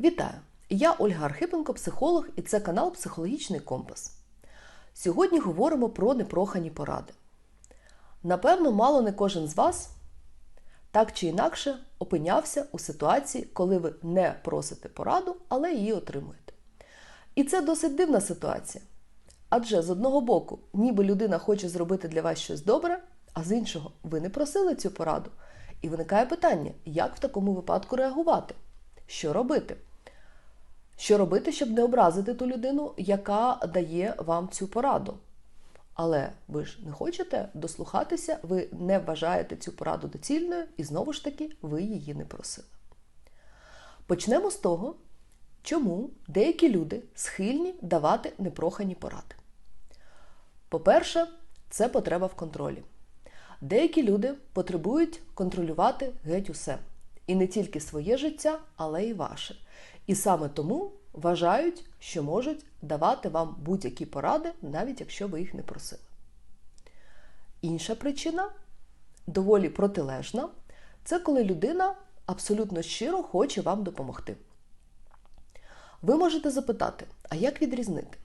Вітаю! Я Ольга Архипенко, психолог, і це канал Психологічний Компас. Сьогодні говоримо про непрохані поради. Напевно, мало не кожен з вас так чи інакше опинявся у ситуації, коли ви не просите пораду, але її отримуєте. І це досить дивна ситуація. Адже з одного боку, ніби людина хоче зробити для вас щось добре, а з іншого, ви не просили цю пораду. І виникає питання, як в такому випадку реагувати? Що робити? Що робити, щоб не образити ту людину, яка дає вам цю пораду? Але ви ж не хочете дослухатися, ви не вважаєте цю пораду доцільною, і знову ж таки ви її не просили. Почнемо з того, чому деякі люди схильні давати непрохані поради. По-перше, це потреба в контролі. Деякі люди потребують контролювати геть усе. І не тільки своє життя, але й ваше. І саме тому вважають, що можуть давати вам будь-які поради, навіть якщо ви їх не просили. Інша причина доволі протилежна це коли людина абсолютно щиро хоче вам допомогти. Ви можете запитати, а як відрізнити?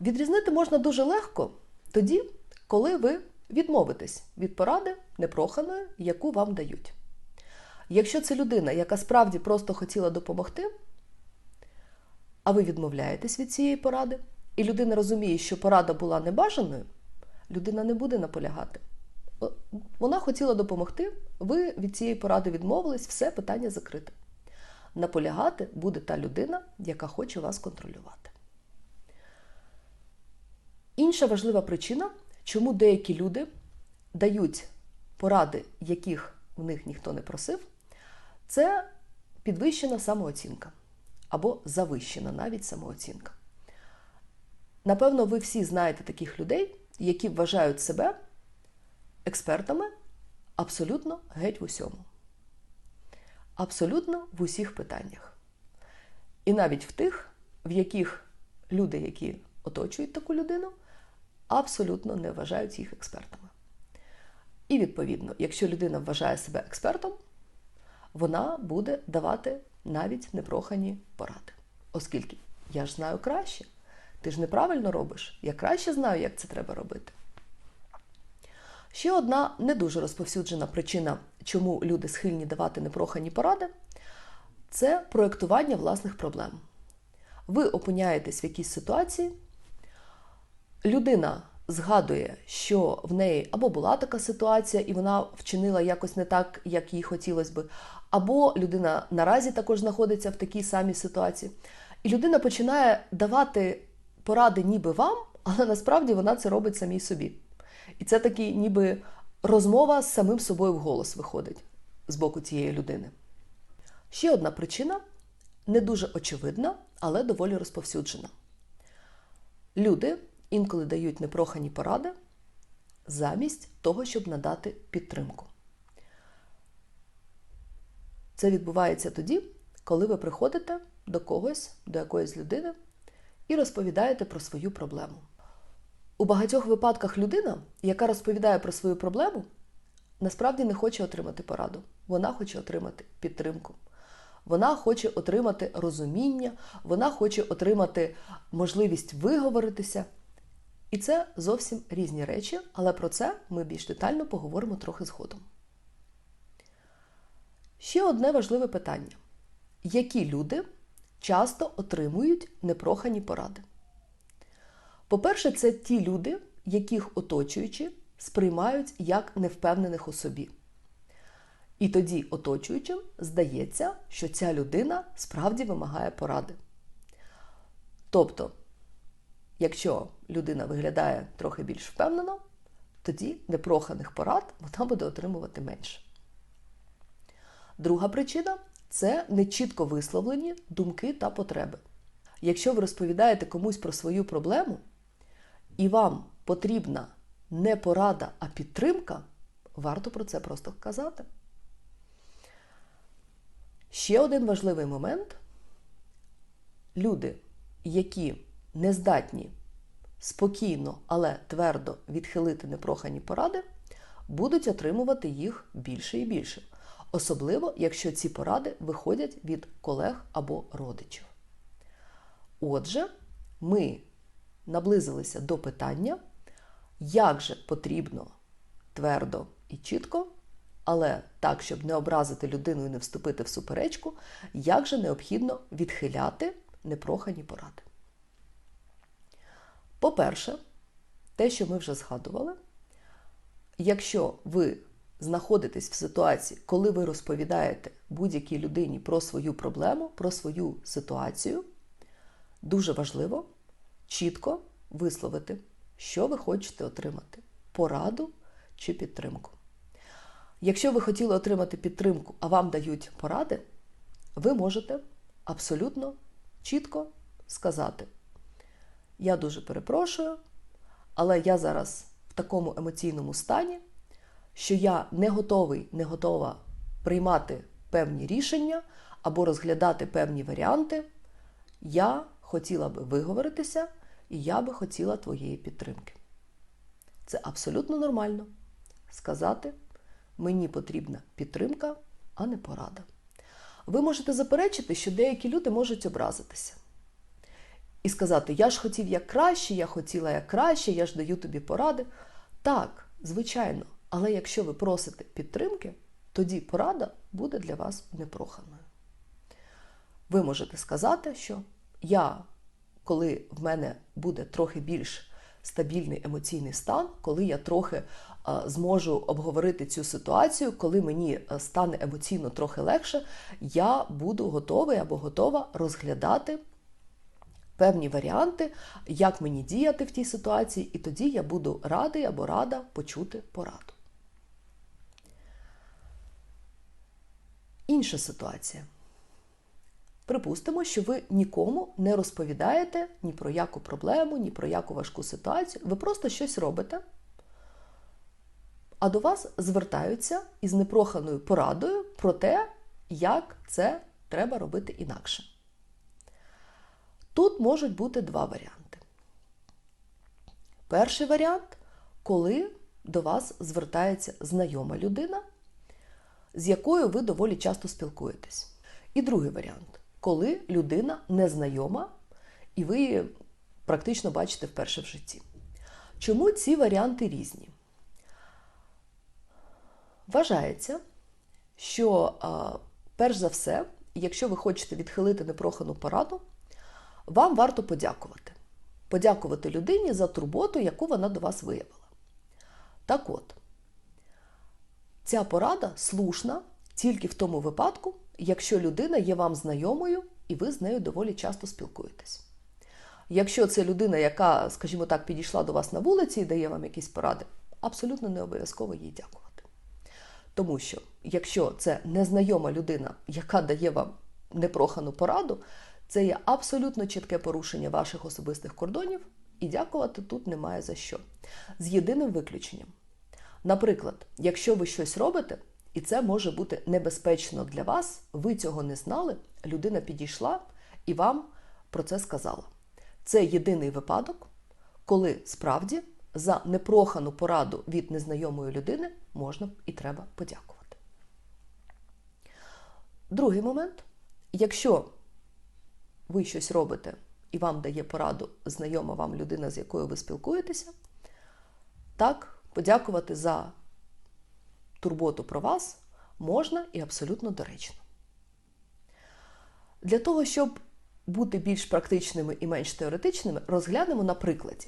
Відрізнити можна дуже легко тоді, коли ви відмовитесь від поради непроханої, яку вам дають. Якщо це людина, яка справді просто хотіла допомогти, а ви відмовляєтесь від цієї поради, і людина розуміє, що порада була небажаною, людина не буде наполягати. Вона хотіла допомогти, ви від цієї поради відмовились, все питання закрите. Наполягати буде та людина, яка хоче вас контролювати. Інша важлива причина, чому деякі люди дають поради, яких в них ніхто не просив, це підвищена самооцінка або завищена навіть самооцінка. Напевно, ви всі знаєте таких людей, які вважають себе експертами абсолютно геть в усьому. Абсолютно в усіх питаннях. І навіть в тих, в яких люди, які оточують таку людину, абсолютно не вважають їх експертами. І відповідно, якщо людина вважає себе експертом, вона буде давати навіть непрохані поради. Оскільки я ж знаю краще, ти ж неправильно робиш, я краще знаю, як це треба робити. Ще одна не дуже розповсюджена причина, чому люди схильні давати непрохані поради, це проєктування власних проблем. Ви опиняєтесь в якійсь ситуації, людина згадує, що в неї або була така ситуація, і вона вчинила якось не так, як їй хотілося би, або людина наразі також знаходиться в такій самій ситуації. І людина починає давати поради ніби вам, але насправді вона це робить самій собі. І це такий ніби розмова з самим собою в голос виходить з боку цієї людини. Ще одна причина не дуже очевидна, але доволі розповсюджена. Люди інколи дають непрохані поради замість того, щоб надати підтримку. Це відбувається тоді, коли ви приходите до когось, до якоїсь людини і розповідаєте про свою проблему. У багатьох випадках людина, яка розповідає про свою проблему, насправді не хоче отримати пораду. Вона хоче отримати підтримку. Вона хоче отримати розуміння, вона хоче отримати можливість виговоритися. І це зовсім різні речі, але про це ми більш детально поговоримо трохи згодом. Ще одне важливе питання: які люди часто отримують непрохані поради? По-перше, це ті люди, яких оточуючі сприймають як невпевнених у собі. І тоді оточуючим здається, що ця людина справді вимагає поради. Тобто, якщо людина виглядає трохи більш впевнено, тоді непроханих порад вона буде отримувати менше. Друга причина це нечітко висловлені думки та потреби. Якщо ви розповідаєте комусь про свою проблему, і вам потрібна не порада, а підтримка, варто про це просто казати. Ще один важливий момент: люди, які не здатні спокійно, але твердо відхилити непрохані поради, будуть отримувати їх більше і більше. особливо якщо ці поради виходять від колег або родичів. Отже, ми наблизилися до питання, як же потрібно твердо і чітко, але так, щоб не образити людину і не вступити в суперечку, як же необхідно відхиляти непрохані поради. По-перше, те, що ми вже згадували, якщо ви знаходитесь в ситуації, коли ви розповідаєте будь-якій людині про свою проблему, про свою ситуацію, дуже важливо чітко висловити, що ви хочете отримати пораду чи підтримку. Якщо ви хотіли отримати підтримку, а вам дають поради, ви можете абсолютно чітко сказати: Я дуже перепрошую, але я зараз в такому емоційному стані, що я не готовий, не готова приймати певні рішення або розглядати певні варіанти. Я хотіла би виговоритися, і я би хотіла твоєї підтримки. Це абсолютно нормально сказати, мені потрібна підтримка, а не порада. Ви можете заперечити, що деякі люди можуть образитися і сказати: Я ж хотів як краще, я хотіла як краще, я ж даю тобі поради. Так, звичайно, але якщо ви просите підтримки, тоді порада буде для вас непроханою. Ви можете сказати, що я, коли в мене буде трохи більш стабільний емоційний стан, коли я трохи а, зможу обговорити цю ситуацію, коли мені стане емоційно трохи легше, я буду готовий або готова розглядати певні варіанти, як мені діяти в тій ситуації, і тоді я буду радий або рада почути пораду. Інша ситуація. Припустимо, що ви нікому не розповідаєте ні про яку проблему, ні про яку важку ситуацію. Ви просто щось робите, а до вас звертаються із непроханою порадою про те, як це треба робити інакше. Тут можуть бути два варіанти. Перший варіант, коли до вас звертається знайома людина, з якою ви доволі часто спілкуєтесь. І другий варіант, коли людина незнайома і ви її практично бачите вперше в житті. Чому ці варіанти різні? Вважається, що перш за все, якщо ви хочете відхилити непрохану пораду, вам варто подякувати. Подякувати людині за турботу, яку вона до вас виявила. Так от, ця порада слушна тільки в тому випадку, якщо людина є вам знайомою і ви з нею доволі часто спілкуєтесь. Якщо це людина, яка, скажімо так, підійшла до вас на вулиці і дає вам якісь поради, абсолютно не обов'язково їй дякувати. Тому що, якщо це незнайома людина, яка дає вам непрохану пораду, це є абсолютно чітке порушення ваших особистих кордонів, і дякувати тут немає за що. З єдиним виключенням. Наприклад, якщо ви щось робите, і це може бути небезпечно для вас, ви цього не знали, людина підійшла і вам про це сказала. Це єдиний випадок, коли справді за непрохану пораду від незнайомої людини можна і треба подякувати. Другий момент, якщо ви щось робите і вам дає пораду знайома вам людина, з якою ви спілкуєтеся, так, подякувати за турботу про вас можна і абсолютно доречно. Для того, щоб бути більш практичними і менш теоретичними, розглянемо на прикладі.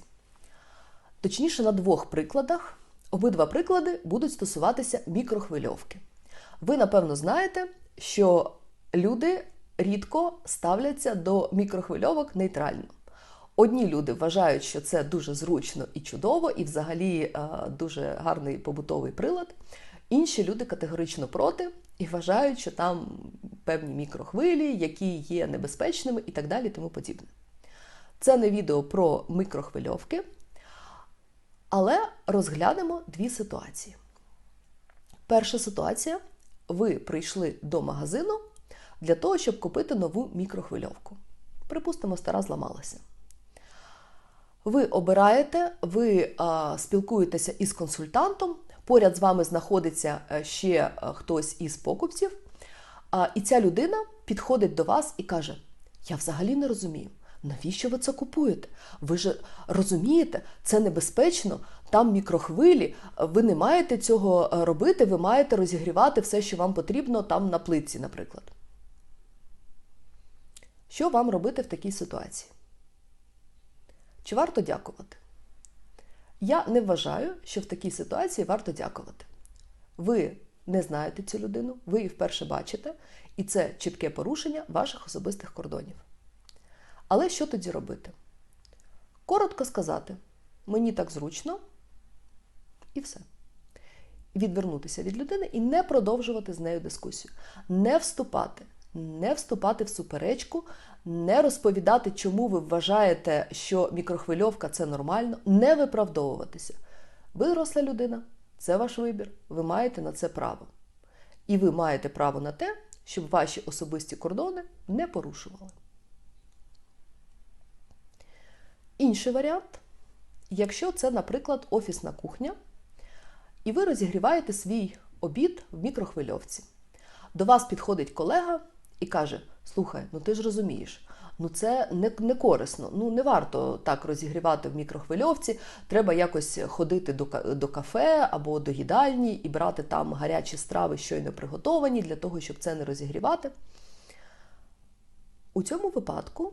Точніше, на двох прикладах. Обидва приклади будуть стосуватися мікрохвильовки. Ви, напевно, знаєте, що люди рідко ставляться до мікрохвильовок нейтрально. Одні люди вважають, що це дуже зручно і чудово, і взагалі е, дуже гарний побутовий прилад. Інші люди категорично проти і вважають, що там певні мікрохвилі, які є небезпечними і так далі, тому подібне. Це не відео про мікрохвильовки, але розглянемо дві ситуації. Перша ситуація: ви прийшли до магазину для того, щоб купити нову мікрохвильовку. Припустимо, стара зламалася. Ви обираєте, ви а, спілкуєтеся із консультантом поряд з вами знаходиться е, ще е, хтось із покупців, а, і ця людина підходить до вас і каже: Я взагалі не розумію. Навіщо ви це купуєте? Ви ж розумієте, це небезпечно, там мікрохвилі, ви не маєте цього е, робити, ви маєте розігрівати все, що вам потрібно там на плитці, наприклад. Що вам робити в такій ситуації? Чи варто дякувати? Я не вважаю, що в такій ситуації варто дякувати. Ви не знаєте цю людину, ви її вперше бачите, і це чітке порушення ваших особистих кордонів. Але що тоді робити? Коротко сказати, мені так зручно, і все. Відвернутися від людини і не продовжувати з нею дискусію, не вступати, не вступати в суперечку, не розповідати, чому ви вважаєте, що мікрохвильовка це нормально, не виправдовуватися. Ви доросла людина, це ваш вибір, ви маєте на це право. І ви маєте право на те, щоб ваші особисті кордони не порушували. Інший варіант, якщо це, наприклад, офісна кухня, і ви розігріваєте свій обід в мікрохвильовці. До вас підходить колега і каже: Слухай, ну ти ж розумієш, ну це не, не корисно, ну не варто так розігрівати в мікрохвильовці. Треба якось ходити до, до кафе або до їдальні і брати там гарячі страви, щойно приготовані, для того, щоб це не розігрівати. У цьому випадку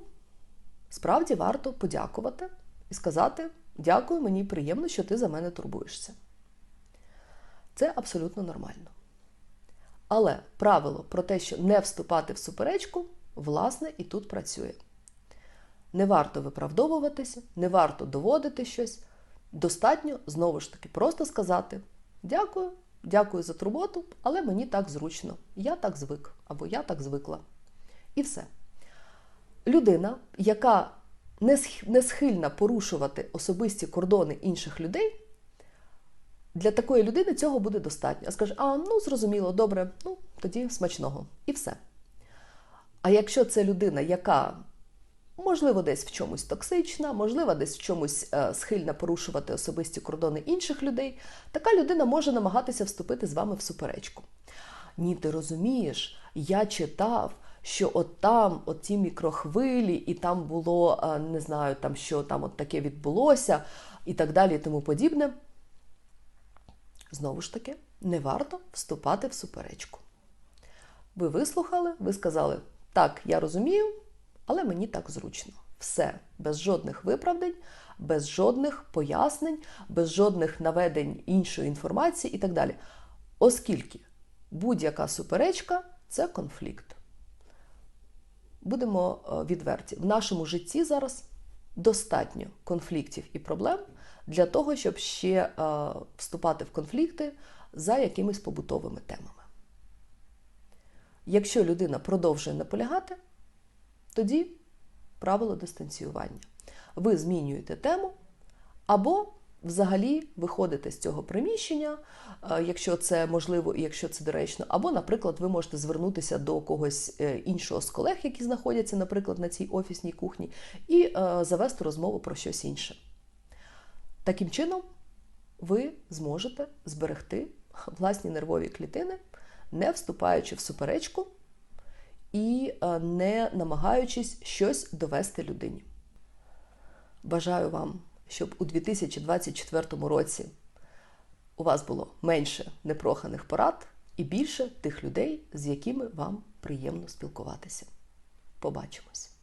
справді варто подякувати і сказати: Дякую, мені приємно, що ти за мене турбуєшся. Це абсолютно нормально. Але правило про те, що не вступати в суперечку, власне, і тут працює. Не варто виправдовуватися, не варто доводити щось. Достатньо, знову ж таки, просто сказати: дякую, дякую за турботу, але мені так зручно. Я так звик або я так звикла. І все. Людина, яка не схильна порушувати особисті кордони інших людей, для такої людини цього буде достатньо. Скаже, а ну зрозуміло, добре, ну тоді смачного. І все. А якщо це людина, яка, можливо, десь в чомусь токсична, можливо, десь в чомусь е, схильна порушувати особисті кордони інших людей, така людина може намагатися вступити з вами в суперечку. Ні, ти розумієш, я читав. Що от там, от ті мікрохвилі, і там було, е, не знаю, там що там от таке відбулося, і так далі, і тому подібне. Знову ж таки, не варто вступати в суперечку. Ви вислухали, ви сказали, так, я розумію, але мені так зручно. Все, без жодних виправдань, без жодних пояснень, без жодних наведень іншої інформації і так далі. Оскільки будь-яка суперечка це конфлікт. Будемо е, відверті. В нашому житті зараз достатньо конфліктів і проблем для того, щоб ще е, вступати в конфлікти за якимись побутовими темами. Якщо людина продовжує наполягати, тоді правило дистанціювання. Ви змінюєте тему або взагалі виходите з цього приміщення, е, якщо це можливо і якщо це доречно, або, наприклад, ви можете звернутися до когось е, іншого з колег, які знаходяться, наприклад, на цій офісній кухні, і завести розмову про щось інше. Таким чином, ви зможете зберегти власні нервові клітини, не вступаючи в суперечку і е, не намагаючись щось довести людині. Бажаю вам, щоб у 2024 році у вас було менше непроханих порад і більше тих людей, з якими вам приємно спілкуватися. Побачимось!